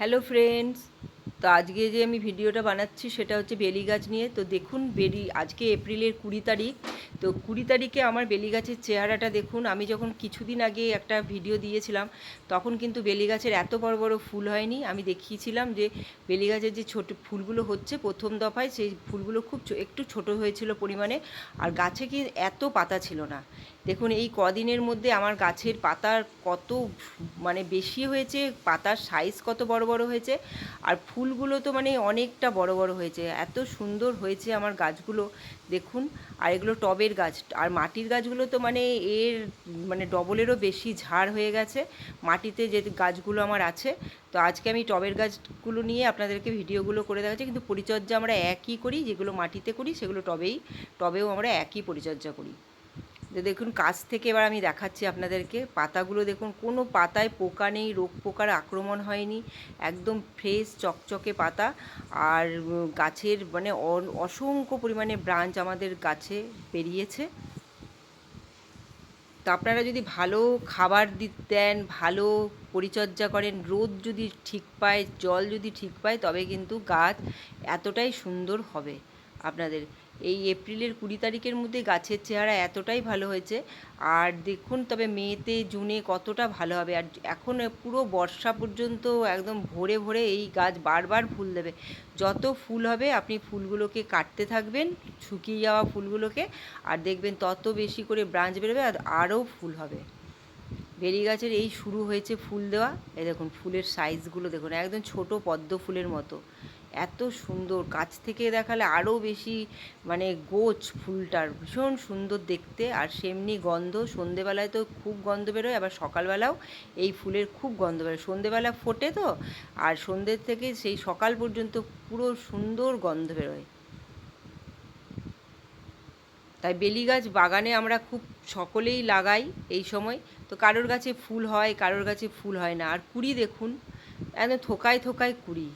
Hello friends তো আজকে যে আমি ভিডিওটা বানাচ্ছি সেটা হচ্ছে বেলি গাছ নিয়ে। তো দেখুন বেলি, আজকে এপ্রিলের কুড়ি তারিখ। তো কুড়ি তারিখে আমার বেলি গাছের চেহারাটা দেখুন। আমি যখন কিছুদিন আগে একটা ভিডিও দিয়েছিলাম, তখন কিন্তু বেলি গাছের এত বড় বড় ফুল হয়নি। আমি দেখিয়েছিলাম যে বেলি গাছের যে ছোট ফুলগুলো হচ্ছে প্রথম দফায়, সেই ফুলগুলো খুব একটু ছোট হয়েছিল পরিমাণে। আর গাছে কি এত পাতা ছিল না। দেখুন এই কদিনের মধ্যে আমার গাছের পাতার কত মানে বেশি হয়েছে, পাতার সাইজ কত বড় বড় হয়েছে। আর ফুলগুলো তো মানে অনেকটা বড় বড় হয়েছে। এত সুন্দর হয়েছে আমার গাছগুলো। দেখুন, আর এগুলো টবের গাছ। আর মাটির গাছগুলো তো মানে এর মানে ডবলেরও বেশি ঝাড় হয়ে গেছে। মাটিতে যে গাছগুলো আমার আছে, তো আজকে আমি টবের গাছগুলো নিয়ে আপনাদেরকে ভিডিওগুলো করে দেখাচ্ছি। কিন্তু পরিচর্যা আমরা একই করি, যেগুলো মাটিতে করি, সেগুলো টবেই, টবেও আমরা একই পরিচর্যা করি। তো দেখুন, কাছ থেকে এবার আমি দেখাচ্ছি আপনাদেরকে। পাতাগুলো দেখুন, কোনো পাতায় পোকা নেই, রোগ পোকার আক্রমণ হয়নি। একদম ফ্রেশ চকচকে পাতা। আর গাছের মানে অসংখ্য পরিমাণে ব্রাঞ্চ আমাদের গাছে বেরিয়েছে। তো আপনারা যদি ভালো খাবার দেন, ভালো পরিচর্যা করেন, রোদ যদি ঠিক পায়, জল যদি ঠিক পায়, তবে কিন্তু গাছ এতটাই সুন্দর হবে আপনাদের। এই এপ্রিলের কুড়ি তারিখের মধ্যে গাছের চেহারা এতটাই ভালো হয়েছে। আর দেখুন তবে মেতে, জুনে কতটা ভালো হবে। আর এখন পুরো বর্ষা পর্যন্ত একদম ভরে ভরে এই গাছ বারবার ফুল দেবে। যত ফুল হবে আপনি ফুলগুলোকে কাটতে থাকবেন, শুকিয়ে যাওয়া ফুলগুলোকে, আর দেখবেন তত বেশি করে ব্রাঞ্চ বেরোবে আর আরও ফুল হবে। বেরি গাছের এই শুরু হয়েছে ফুল দেওয়া। এই দেখুন ফুলের সাইজগুলো দেখুন, একদম ছোট পদ্ম ফুলের মতো। এত সুন্দর। কাছ থেকে দেখালে আরও বেশি মানে গোছ ফুলটার। ভীষণ সুন্দর দেখতে। আর সেমনি গন্ধ, সন্ধেবেলায় তো খুব গন্ধ বেরোয়, আবার সকালবেলাও এই ফুলের খুব গন্ধ বেরোয়। সন্ধেবেলা ফোটে তো, আর সন্ধ্যের থেকে সেই সকাল পর্যন্ত পুরো সুন্দর গন্ধ বেরোয়। তাই বেলি গাছ বাগানে আমরা খুব সকলেই লাগাই এই সময়। তো কারোর গাছে ফুল হয়, কারোর গাছে ফুল হয় না। আর কুড়ি দেখুন এত থোকায় থোকায় কুড়ি।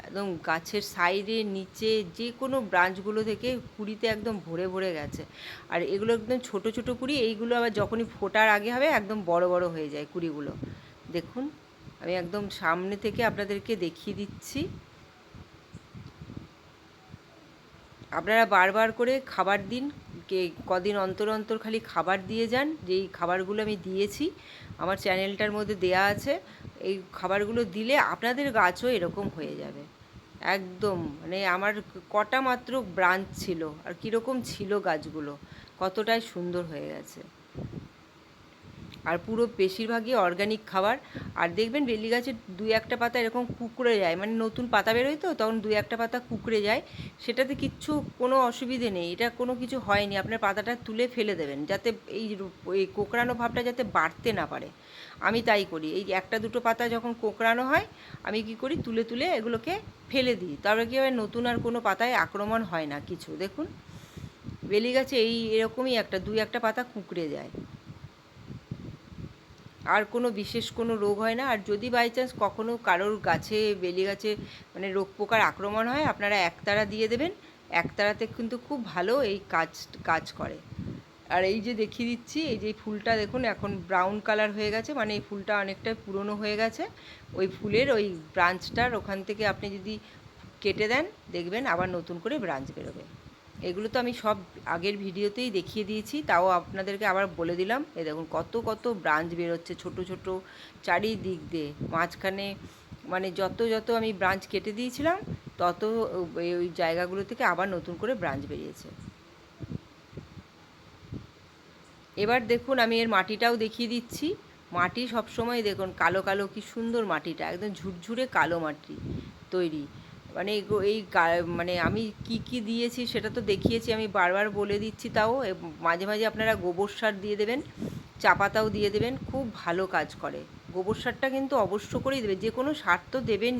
একদম গাছের সাইডে, নিচে যে কোনো ব্রাঞ্চগুলো থেকে কুড়িতে একদম ভরে ভরে গেছে। আর এগুলো একদম ছোট ছোট কুড়ি, এইগুলো আবার যখনই ফোটার আগে হবে একদম বড় বড় হয়ে যায় কুড়িগুলো। দেখুন, আমি একদম সামনে থেকে আপনাদেরকে দেখিয়ে দিচ্ছি। আপনারা বারবার করে খাবার দিন কে কদিন অন্তর অন্তর খালি খাবার দিয়ে যান, যেই খাবারগুলো আমি দিয়েছি, আমার চ্যানেলটার মধ্যে দেয়া আছে, এই খাবারগুলো দিলে আপনাদের গাছও এরকম হয়ে যাবে। একদম মানে আমার কটা মাত্র ব্রাঞ্চ ছিল, আর কীরকম ছিল গাছগুলো, কতটাই সুন্দর হয়ে গেছে। আর পুরো বেশিরভাগই অর্গানিক খাবার। আর দেখবেন বেলি গাছের দুই একটা পাতা এরকম কুকড়ে যায় মানে নতুন পাতা বেরোয় তো, তখন দুই একটা পাতা কুকড়ে যায়। সেটাতে কিচ্ছু কোনো অসুবিধে নেই, এটা কোনো কিছু হয়নি। আপনার পাতাটা তুলে ফেলে দেবেন, যাতে এই এই কোকড়ানো ভাবটা যাতে বাড়তে না পারে। আমি তাই করি, এই একটা দুটো পাতা যখন কোকড়ানো হয়, আমি কি করি, তুলে তুলে এগুলোকে ফেলে দিই। তারপরে কি হয়, নতুন আর কোনো পাতায় আক্রমণ হয় না কিছু। দেখুন, বেলি গাছে এই এরকমই একটা দুই একটা পাতা কুকড়ে যায়। আর কোনো বিশেষ কোনো রোগ হয় না। আর যদি বাই চান্স কখনও কারোর গাছে, বেলি গাছে মানে রোগ পোকার আক্রমণ হয়, আপনারা একতারা দিয়ে দেবেন। একতারাতে কিন্তু খুব ভালো এই কাজ কাজ করে। আর এই যে দেখিয়ে দিচ্ছি, এই যে ফুলটা দেখুন, এখন ব্রাউন কালার হয়ে গেছে। মানে এই ফুলটা অনেকটা পুরনো হয়ে গেছে। ওই ফুলের ওই ব্রাঞ্চটার ওখান থেকে আপনি যদি কেটে দেন, দেখবেন আবার নতুন করে ব্রাঞ্চ বেরোবে। এগুলো তো আমি সব আগের ভিডিওতেই দেখিয়ে দিয়েছি, তাও আপনাদেরকে আবার বলে দিলাম। এ দেখুন, কত কত ব্রাঞ্চ বেরোচ্ছে ছোট ছোট চারিদিক দিয়ে। মাঝখানে মানে যত যত আমি ব্রাঞ্চ কেটে দিয়েছিলাম, তত ওই জায়গাগুলো থেকে আবার নতুন করে ব্রাঞ্চ বেরিয়েছে। এবার দেখুন, আমি এর মাটিটাও দেখিয়ে দিচ্ছি। মাটি সবসময় দেখুন, কালো কালো কি সুন্দর মাটিটা, একদম ঝুরঝুরে কালো মাটি তৈরি। মানে এই মানে আমি কি কি দিয়েছি সেটা তো দেখিয়েছি, আমি বারবার বলে দিচ্ছি তাও। মাঝে মাঝে আপনারা গোবর সার দিয়ে দেবেন, চা পাতাও দিয়ে দেবেন, খুব ভালো কাজ করে। গোবর সারটা কিন্তু অবশ্য করেই দেবেন, যে কোনো সার তো দেবেন।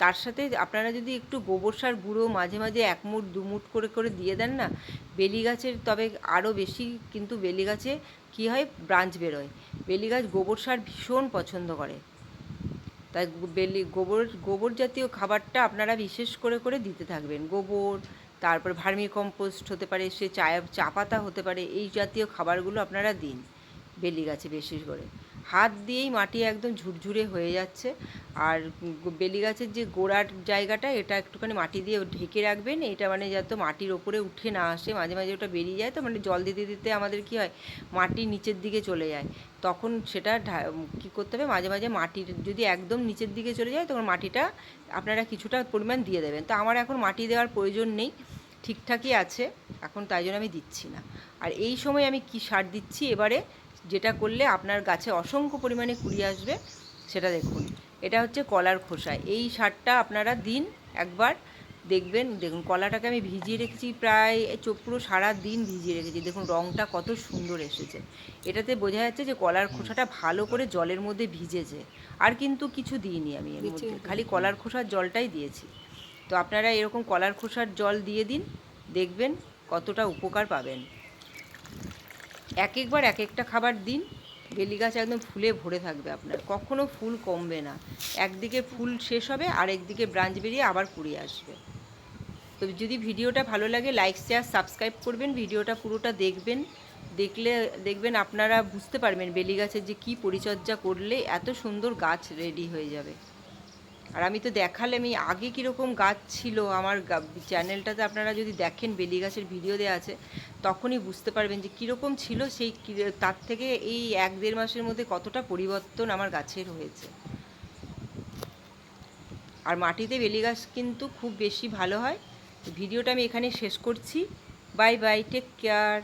তার সাথে আপনারা যদি একটু গোবর সার গুঁড়ো মাঝে মাঝে এক মুঠ, দু মুঠ করে করে দিয়ে দেন না বেলি গাছের তবে আরও বেশি কিন্তু বেলি গাছে কী হয়, ব্রাঞ্চ বেরোয়। বেলি গাছ গোবর সার ভীষণ পছন্দ করে। তাই বেলি গোবর গোবর জাতীয় খাবারটা আপনারা বিশেষ করে করে দিতে থাকবেন। গোবর, তারপর ভার্মি কম্পোস্ট হতে পারে, সে চা চা পাতা হতে পারে, এই জাতীয় খাবারগুলো আপনারা দিন বেলি গাছে বেশি করে। হাত দিয়েই মাটি একদম ঝুরঝুরে হয়ে যাচ্ছে। আর বেলি গাছের যে গোড়ার জায়গাটা, এটা একটুখানি মাটি দিয়ে ঢেকে রাখবেন। এটা মানে যাতে মাটির ওপরে উঠে না আসে, মাঝে মাঝে ওটা বেরিয়ে যায় তো মানে জল দিতে দিতে আমাদের কি হয়, মাটি নিচের দিকে চলে যায়। তখন সেটা কী করতে হবে, মাঝে মাঝে মাটির যদি একদম নিচের দিকে চলে যায়, তখন মাটিটা আপনারা কিছুটা পরিমাণ দিয়ে দেবেন। তো আমার এখন মাটি দেওয়ার প্রয়োজন নেই, ঠিকঠাকই আছে, এখন তাই জন্য আমি দিচ্ছি না। আর এই সময় আমি কি সার দিচ্ছি? এবারে যেটা করলে আপনার গাছে অসংখ্য পরিমাণে কুড়ি আসবে সেটা দেখুন। এটা হচ্ছে কলার খোসা। এই সারটা আপনারা দিন একবার দেখবেন। দেখুন কলাটাকে আমি ভিজিয়ে রেখেছি প্রায় পুরো সারা দিন ভিজিয়ে রেখেছি। দেখুন রঙটা কত সুন্দর এসেছে। এটাতে বোঝা যাচ্ছে যে কলার খোসাটা ভালো করে জলের মধ্যে ভিজেছে। আর কিন্তু কিছু দিইনি আমি এর মধ্যে। খালি কলার খোসার জলটাই দিয়েছি। তো আপনারা এরকম কলার খোসার জল দিয়ে দিন দেখবেন কতটা উপকার পাবেন। এক একবার এক একটা খাবার দিন বেলি গাছ একদম ফুলে ভরে থাকবে আপনার। কখনো ফুল কমবে না। একদিকে ফুল শেষ হবে আর একদিকে ব্রাঞ্চ বেরিয়ে আবার কুড়িয়ে আসবে। তো যদি ভিডিওটা ভালো লাগে লাইক শেয়ার সাবস্ক্রাইব করবেন। ভিডিওটা পুরোটা দেখবেন। দেখলে, দেখবেন আপনারা বুঝতে পারবেন বেলি গাছের যে কী পরিচর্যা করলে এত সুন্দর গাছ রেডি হয়ে যাবে। আর আমি তো দেখালে, আমি আগে কীরকম গাছ ছিল আমার চ্যানেলটাতে আপনারা যদি দেখেন, বেলি গাছের ভিডিও দেওয়া আছে, তখনই বুঝতে পারবেন যে কীরকম ছিল সেই তার থেকে এই এক দেড় মাসের মধ্যে কতটা পরিবর্তন আমার গাছের হয়েছে। আর মাটিতে বেলি গাছ কিন্তু খুব বেশি ভালো হয়। ভিডিওটা আমি এখানে শেষ করছি। Bye bye take care